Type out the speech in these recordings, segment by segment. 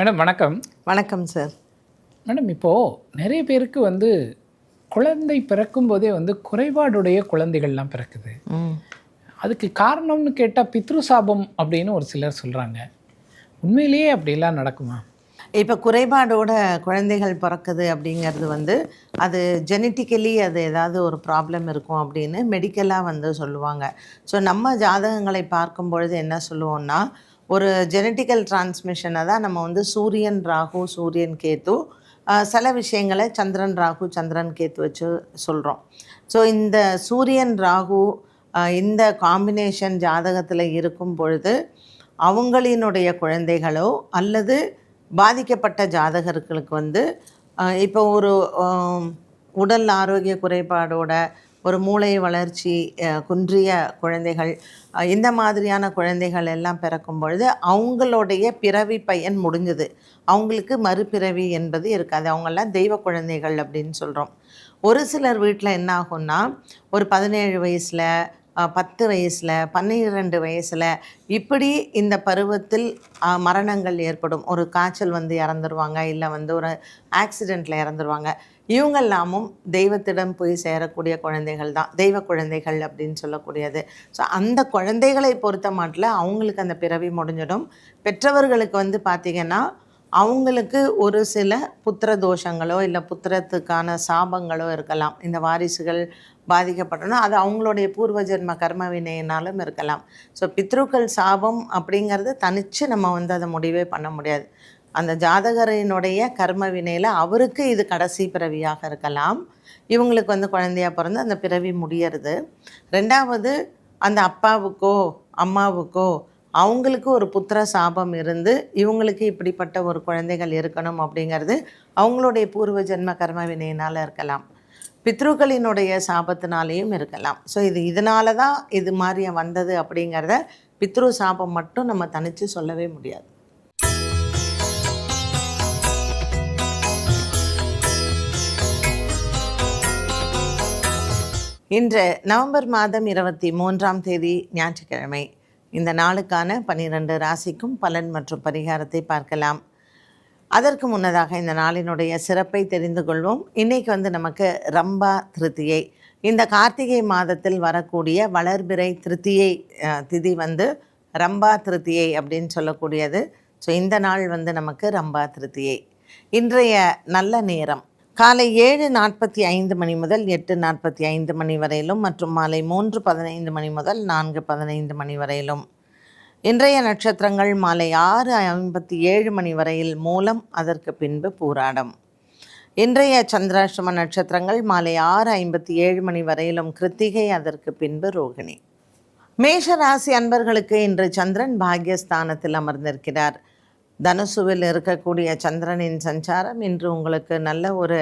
Madam வணக்கம். வணக்கம் sir madam இப்போது நிறைய பேருக்கு வந்து குழந்தை பிறக்கும் போதே வந்து குறைபாடுடைய குழந்தைகள்லாம் பிறக்குது. அதுக்கு காரணம்னு கேட்டால் பித்ரு சாபம் அப்படின்னு ஒரு சிலர் சொல்கிறாங்க உண்மையிலேயே அப்படிலாம் நடக்குமா? இப்போ குறைபாடோட குழந்தைகள் பிறக்குது அப்படிங்கிறது வந்து அது ஜெனட்டிக்கலி அது ஏதாவது ஒரு ப்ராப்ளம் இருக்கும் அப்படின்னு மெடிக்கலாக வந்து சொல்லுவாங்க. ஸோ நம்ம ஜாதகங்களை பார்க்கும் பொழுது என்ன சொல்லுவோம்னா ஒரு ஜெனட்டிக்கல் டிரான்ஸ்மிஷனை தான் நம்ம வந்து சூரியன் ராகு சூரியன் கேத்து சில விஷயங்களை சந்திரன் ராகு சந்திரன் கேத்து வச்சு சொல்கிறோம் ஸோ இந்த சூரியன் ராகு இந்த காம்பினேஷன் ஜாதகத்தில் இருக்கும் பொழுது அவங்களினுடைய குழந்தைகளோ அல்லது பாதிக்கப்பட்ட ஜாதகர்களுக்கு வந்து இப்போ ஒரு உடல் ஆரோக்கிய குறைபாடோட ஒரு மூளை வளர்ச்சி குன்றிய குழந்தைகள் இந்த மாதிரியான குழந்தைகள் எல்லாம் பிறக்கும் பொழுது அவங்களுடைய பிறவி பயன் முடிஞ்சது. அவங்களுக்கு மறுபிறவி என்பது இருக்காது. அவங்கெல்லாம் தெய்வ குழந்தைகள் அப்படின்னு சொல்கிறோம் ஒரு சிலர் வீட்டில் என்ன ஆகும்னா ஒரு பதினேழு வயசில் பத்து வயசில் பன்னிரெண்டு வயசில் இப்படி இந்த பருவத்தில் மரணங்கள் ஏற்படும். ஒரு காய்ச்சல் வந்து இறந்துருவாங்க இல்லை வந்து ஒரு ஆக்சிடெண்ட்டில் இறந்துருவாங்க. இவங்கெல்லாமும் தெய்வத்திடம் போய் சேரக்கூடிய குழந்தைகள் தான். தெய்வ குழந்தைகள் அப்படின்னு சொல்லக்கூடியது. ஸோ அந்த குழந்தைகளை பொறுத்த மாட்டில் அவங்களுக்கு அந்த பிறவி முடிஞ்சிடும். பெற்றவர்களுக்கு வந்து பார்த்திங்கன்னா அவங்களுக்கு ஒரு சில புத்திர தோஷங்களோ இல்லை புத்திரத்துக்கான சாபங்களோ இருக்கலாம். இந்த வாரிசுகள் பாதிக்கப்பட்டனா அது அவங்களுடைய பூர்வ ஜென்ம கர்ம வினையினாலும் இருக்கலாம். ஸோ பித்ருக்கள் சாபம் அப்படிங்கிறது தனித்து நம்ம வந்து அதை முடிவே பண்ண முடியாது. அந்த ஜாதகரினுடைய கர்ம வினையில் அவருக்கு இது கடைசி பிறவியாக இருக்கலாம். இவங்களுக்கு வந்து குழந்தையா பிறந்து அந்த பிறவி முடியறது. ரெண்டாவது அந்த அப்பாவுக்கோ அம்மாவுக்கோ அவங்களுக்கு ஒரு புத்திர சாபம் இருந்து இவங்களுக்கு இப்படிப்பட்ட ஒரு குழந்தைகள் இருக்கணும் அப்படிங்கிறது அவங்களுடைய பூர்வ ஜென்ம கர்ம வினையினால் இருக்கலாம். பித்ருக்களினுடைய சாபத்தினாலேயும் இருக்கலாம். ஸோ இது இதனால தான் இது மாதிரி வந்தது அப்படிங்கிறத பித்ரு சாபம் மட்டும் நம்ம தனித்து சொல்லவே முடியாது. இன்று நவம்பர் மாதம் இருபத்தி மூன்றாம் தேதி ஞாயிற்றுக்கிழமை. இந்த நாளுக்கான பன்னிரண்டு ராசிக்கும் பலன் மற்றும் பரிகாரத்தை பார்க்கலாம். அதற்கு முன்னதாக இந்த நாளினுடைய சிறப்பை தெரிந்து கொள்வோம். இன்னைக்கு வந்து நமக்கு ரம்பா திருத்தியை இந்த கார்த்திகை மாதத்தில் வரக்கூடிய வளர்பிறை திருத்தியை திதி வந்து ரம்பா திருத்தியை அப்படின்னு சொல்லக்கூடியது. ஸோ இந்த நாள் வந்து நமக்கு ரம்பா திருத்தியை இன்றைய நல்ல நேரம் காலை ஏழு நாற்பத்தி ஐந்து மணி முதல் எட்டு நாற்பத்தி ஐந்து மணி வரையிலும் மற்றும் மாலை மூன்று பதினைந்து மணி முதல் நான்கு பதினைந்து மணி வரையிலும். இன்றைய நட்சத்திரங்கள் மாலை ஆறு ஐம்பத்தி ஏழு மணி வரையில் மூலம் அதற்கு பின்பு பூராடம். இன்றைய சந்திராஷ்டம நட்சத்திரங்கள் மாலை ஆறு ஐம்பத்தி ஏழு மணி வரையிலும் கிருத்திகை அதற்கு பின்பு ரோகிணி. மேஷ ராசி அன்பர்களுக்கு இன்று சந்திரன் பாக்யஸ்தானத்தில் அமர்ந்திருக்கிறார். தனுசுவில் இருக்கக்கூடிய சந்திரனின் சஞ்சாரம் இன்று உங்களுக்கு நல்ல ஒரு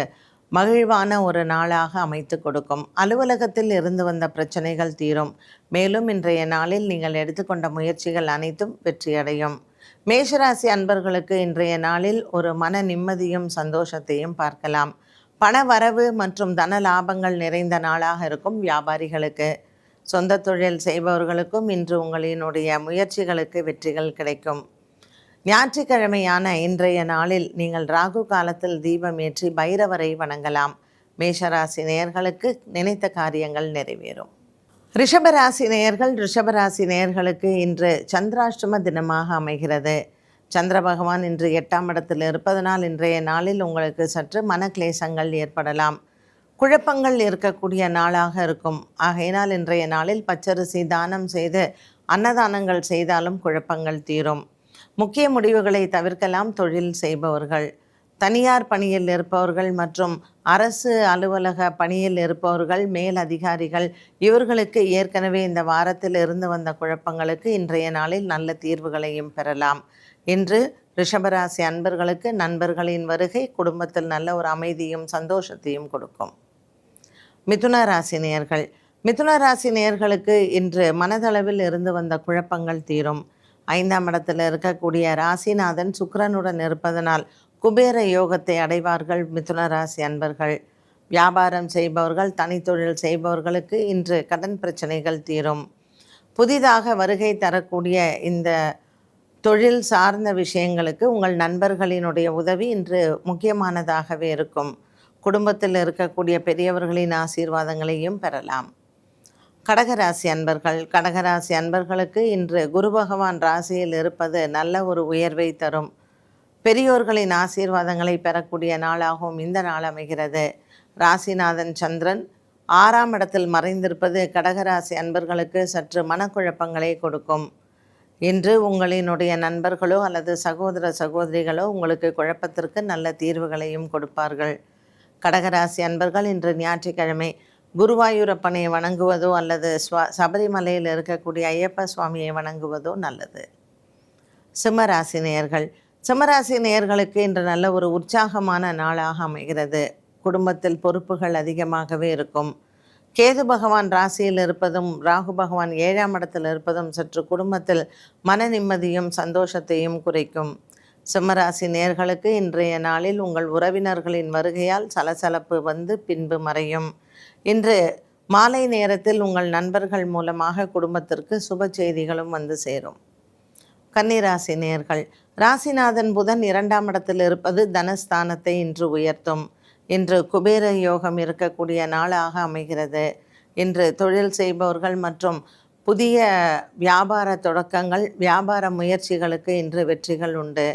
மகிழ்வான ஒரு நாளாக அமைத்து கொடுக்கும். அலுவலகத்தில் இருந்து வந்த பிரச்சனைகள் தீரும். மேலும் இன்றைய நாளில் நீங்கள் எடுத்துக்கொண்ட முயற்சிகள் அனைத்தும் வெற்றியடையும். மேஷராசி அன்பர்களுக்கு இன்றைய நாளில் ஒரு மன நிம்மதியும் சந்தோஷத்தையும் பார்க்கலாம். பண வரவு மற்றும் தன லாபங்கள் நிறைந்த நாளாக இருக்கும் வியாபாரிகளுக்கு. சொந்த தொழில் செய்பவர்களுக்கும் இன்று உங்களினுடைய முயற்சிகளுக்கு வெற்றிகள் கிடைக்கும். ஞாயிற்றுக்கிழமையான இன்றைய நாளில் நீங்கள் ராகு காலத்தில் தீபம் ஏற்றி பைரவரை வணங்கலாம். மேஷராசி நேயர்களுக்கு நினைத்த காரியங்கள் நிறைவேறும். ரிஷபராசி நேயர்கள் ரிஷபராசி நேயர்களுக்கு இன்று சந்திராஷ்டம தினமாக அமைகிறது. சந்திர பகவான் இன்று எட்டாம் இடத்தில் இருப்பதனால் இன்றைய நாளில் உங்களுக்கு சற்று மனக்லேசங்கள் ஏற்படலாம். குழப்பங்கள் இருக்கக்கூடிய நாளாக இருக்கும். ஆகையினால் இன்றைய நாளில் பச்சரிசி தானம் செய்து அன்னதானங்கள் செய்தாலும் குழப்பங்கள் தீரும். முக்கிய முடிவுகளை தவிர்க்கலாம் தொழில் செய்பவர்கள். தனியார் பணியில் இருப்பவர்கள் மற்றும் அரசு அலுவலக பணியில் இருப்பவர்கள் மேல் அதிகாரிகள் இவர்களுக்கு ஏற்கனவே இந்த வாரத்தில் இருந்து வந்த குழப்பங்களுக்கு இன்றைய நாளில் நல்ல தீர்வுகளையும் பெறலாம். இன்று ரிஷபராசி அன்பர்களுக்கு நண்பர்களின் வருகை குடும்பத்தில் நல்ல ஒரு அமைதியும் சந்தோஷத்தையும் கொடுக்கும். மிதுன ராசி நேயர்கள். மிதுன ராசி நேயர்களுக்கு இன்று மனதளவில் இருந்து வந்த குழப்பங்கள் தீரும். ஐந்தாம் இடத்தில் இருக்கக்கூடிய ராசிநாதன் சுக்கரனுடன் இருப்பதனால் குபேர யோகத்தை அடைவார்கள் மிதுன ராசி அன்பர்கள். வியாபாரம் செய்பவர்கள் தனித்தொழில் செய்பவர்களுக்கு இன்று கடன் பிரச்சனைகள் தீரும். புதிதாக வருகை தரக்கூடிய இந்த தொழில் சார்ந்த விஷயங்களுக்கு உங்கள் நண்பர்களினுடைய உதவி இன்று முக்கியமானதாகவே இருக்கும். குடும்பத்தில் இருக்கக்கூடிய பெரியவர்களின் ஆசீர்வாதங்களையும் பெறலாம். கடகராசி அன்பர்கள் கடகராசி அன்பர்களுக்கு இன்று குரு பகவான் ராசியில் இருப்பது நல்ல ஒரு உயர்வை தரும். பெரியோர்களின் ஆசீர்வாதங்களை பெறக்கூடிய நாளாகவும் இந்த நாள் அமைகிறது. ராசிநாதன் சந்திரன் ஆறாம் இடத்தில் மறைந்திருப்பது கடகராசி அன்பர்களுக்கு சற்று மனக்குழப்பங்களை கொடுக்கும். இன்று உங்களினுடைய நண்பர்களோ அல்லது சகோதர சகோதரிகளோ உங்களுக்கு குழப்பத்திற்கு நல்ல தீர்வுகளையும் கொடுப்பார்கள். கடகராசி அன்பர்கள் இன்று ஞாயிற்றுக்கிழமை குருவாயூரப்பனை வணங்குவதோ அல்லது ஸ்வா சபரிமலையில் இருக்கக்கூடிய ஐயப்ப சுவாமியை வணங்குவதோ நல்லது. சிம்மராசி நேயர்கள் சிம்மராசி நேயர்களுக்கு இன்று நல்ல ஒரு உற்சாகமான நாளாக அமைகிறது. குடும்பத்தில் பொறுப்புகள் அதிகமாகவே இருக்கும். கேது பகவான் ராசியில் இருப்பதும் ராகு பகவான் ஏழாம் இடத்தில் இருப்பதும் சற்று குடும்பத்தில் மன நிம்மதியும் சந்தோஷத்தையும் குறைக்கும். சிம்மராசி நேர்களுக்கு இன்றைய நாளில் உங்கள் உறவினர்களின் வருகையால் சலசலப்பு வந்து பின்பு மறையும். இன்று மாலை நேரத்தில் உங்கள் நண்பர்கள் மூலமாக குடும்பத்திற்கு சுப செய்திகளும் வந்து சேரும். கன்னிராசி நேர்கள் ராசிநாதன் புதன் இரண்டாம் இடத்தில் இருப்பது தனஸ்தானத்தை இன்று உயர்த்தும். இன்று குபேர யோகம் இருக்கக்கூடிய நாளாக அமைகிறது. இன்று தொழில் செய்பவர்கள் மற்றும் புதிய வியாபார தொடக்கங்கள் வியாபார முயற்சிகளுக்கு இன்று வெற்றிகள் உண்டு.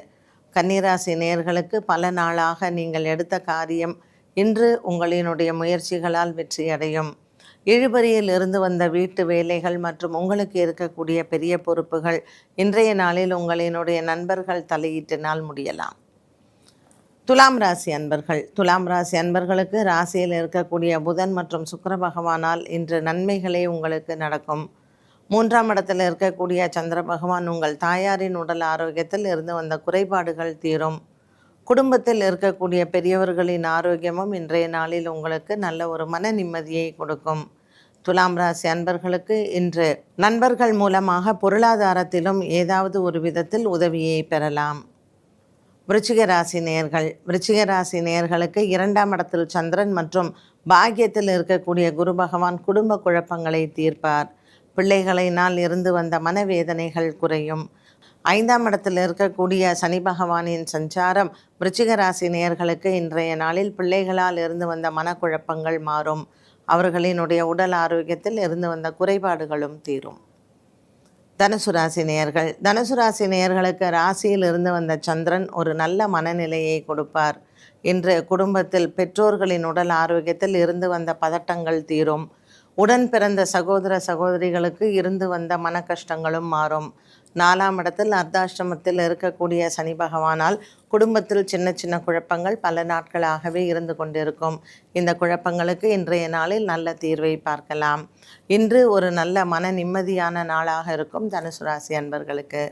கன்னிராசி நேர்களுக்கு பல நாளாக நீங்கள் எடுத்த காரியம் இன்று உங்களினுடைய முயற்சிகளால் வெற்றியடையும். இழுபறியில் இருந்து வந்த வீட்டு வேலைகள் மற்றும் உங்களுக்கு இருக்கக்கூடிய பெரிய பொறுப்புகள் இன்றைய நாளில் உங்களினுடைய நண்பர்கள் தலையீட்டினால் முடியலாம். துலாம் ராசி அன்பர்கள். துலாம் ராசி அன்பர்களுக்கு ராசியில் இருக்கக்கூடிய புதன் மற்றும் சுக்கர பகவானால் இன்று நன்மைகளே உங்களுக்கு நடக்கும். மூன்றாம் இடத்தில் இருக்கக்கூடிய சந்திர பகவான் உங்கள் தாயாரின் உடல் ஆரோக்கியத்தில் இருந்து வந்த குறைபாடுகள் தீரும். குடும்பத்தில் இருக்கக்கூடிய பெரியவர்களின் ஆரோக்கியமும் இன்றைய நாளில் உங்களுக்கு நல்ல ஒரு மன நிம்மதியை கொடுக்கும். துலாம் ராசி அன்பர்களுக்கு இன்று நண்பர்கள் மூலமாக பொருளாதாரத்திலும் ஏதாவது ஒரு விதத்தில் உதவியை பெறலாம். விருச்சிக ராசி நேர்கள் விருச்சிக ராசி நேர்களுக்கு இரண்டாம் இடத்தில் சந்திரன் மற்றும் பாக்கியத்தில் இருக்கக்கூடிய குரு பகவான் குடும்ப குழப்பங்களை தீர்ப்பார். பிள்ளைகளினால் இருந்து வந்த மனவேதனைகள் குறையும். ஐந்தாம் இடத்தில் இருக்கக்கூடிய சனி பகவானின் சஞ்சாரம் விருச்சிக ராசி நேயர்களுக்கு இன்றைய நாளில் பிள்ளைகளால் இருந்து வந்த மனக்குழப்பங்கள் மாறும். அவர்களினுடைய உடல் ஆரோக்கியத்தில் இருந்து வந்த குறைபாடுகளும் தீரும். தனுசு ராசி நேயர்கள். தனுசு ராசி நேயர்களுக்கு ராசியில் இருந்து வந்த சந்திரன் ஒரு நல்ல மனநிலையை கொடுப்பார். இன்று குடும்பத்தில் பெற்றோர்களின் உடல் ஆரோக்கியத்தில் இருந்து வந்த பதட்டங்கள் தீரும். உடன் பிறந்த சகோதர சகோதரிகளுக்கு இருந்து வந்த மன கஷ்டங்களும் மாறும். நாலாம் இடத்தில் அர்த்தாஷ்டமத்தில் இருக்கக்கூடிய சனி பகவானால் குடும்பத்தில் சின்ன சின்ன குழப்பங்கள் பல நாட்களாகவே இருந்து கொண்டிருக்கும். இந்த குழப்பங்களுக்கு இன்றைய நாளில் நல்ல தீர்வை பார்க்கலாம். இன்று ஒரு நல்ல மன நிம்மதியான நாளாக இருக்கும் தனுசு ராசி அன்பர்களுக்கு.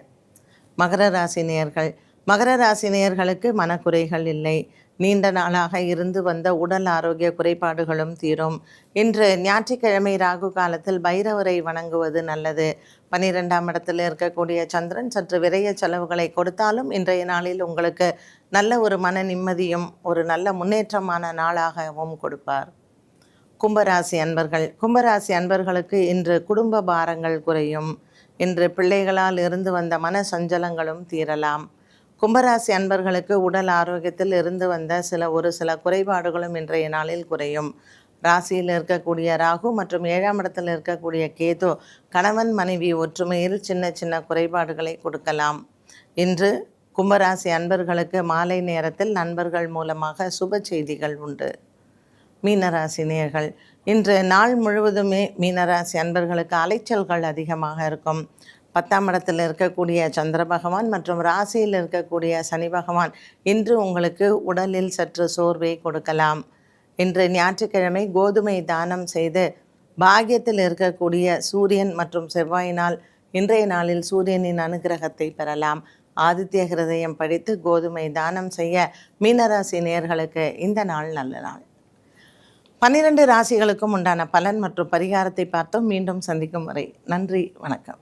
மகர ராசி நேயர்கள் மகர ராசி நேயர்களுக்கு மனக்குறைகள் இல்லை. நீண்ட நாளாக இருந்து வந்த உடல் ஆரோக்கிய குறைபாடுகளும் தீரும். இன்று ஞாயிற்றுக்கிழமை ராகு காலத்தில் பைரவரை வணங்குவது நல்லது. பன்னிரெண்டாம் இடத்தில் இருக்கக்கூடிய சந்திரன் சற்று விரைய செலவுகளை கொடுத்தாலும் இன்றைய நாளில் உங்களுக்கு நல்ல ஒரு மன நிம்மதியும் ஒரு நல்ல முன்னேற்றமான நாளாகவும் கொடுப்பார். கும்பராசி அன்பர்கள் கும்பராசி அன்பர்களுக்கு இன்று குடும்ப பாரங்கள் குறையும். இன்று பிள்ளைகளால் இருந்து வந்த மன சஞ்சலங்களும் தீரலாம். கும்பராசி அன்பர்களுக்கு உடல் ஆரோக்கியத்தில் இருந்து வந்த சில ஒரு சில குறைபாடுகளும் இன்றைய நாளில் குறையும். ராசியில் இருக்கக்கூடிய ராகு மற்றும் ஏழாம் இடத்தில் இருக்கக்கூடிய கேது கணவன் மனைவி ஒற்றுமையில் சின்ன சின்ன குறைபாடுகளை கொடுக்கலாம். இன்று கும்பராசி அன்பர்களுக்கு மாலை நேரத்தில் நண்பர்கள் மூலமாக சுப செய்திகள் உண்டு. மீனராசி நேர்கள் இன்று நாள் முழுவதுமே மீனராசி அன்பர்களுக்கு அலைச்சல்கள் அதிகமாக இருக்கும். பத்தாம் இடத்தில் இருக்கக்கூடிய சந்திர பகவான் மற்றும் ராசியில் இருக்கக்கூடிய சனி பகவான் இன்று உங்களுக்கு உடலில் சற்று சோர்வை கொடுக்கலாம். இன்று ஞாயிற்றுக்கிழமை கோதுமை தானம் செய்து பாகியத்தில் இருக்கக்கூடிய சூரியன் மற்றும் செவ்வாயினால் இன்றைய நாளில் சூரியனின் அனுகிரகத்தை பெறலாம். ஆதித்ய ஹிருதயம் படித்து கோதுமை தானம் செய்ய மீனராசி நேர்களுக்கு இந்த நாள் நல்ல நாள். பன்னிரண்டு ராசிகளுக்கும் உண்டான பலன் மற்றும் பரிகாரத்தை பார்த்தோம். மீண்டும் சந்திக்கும் வரை நன்றி வணக்கம்.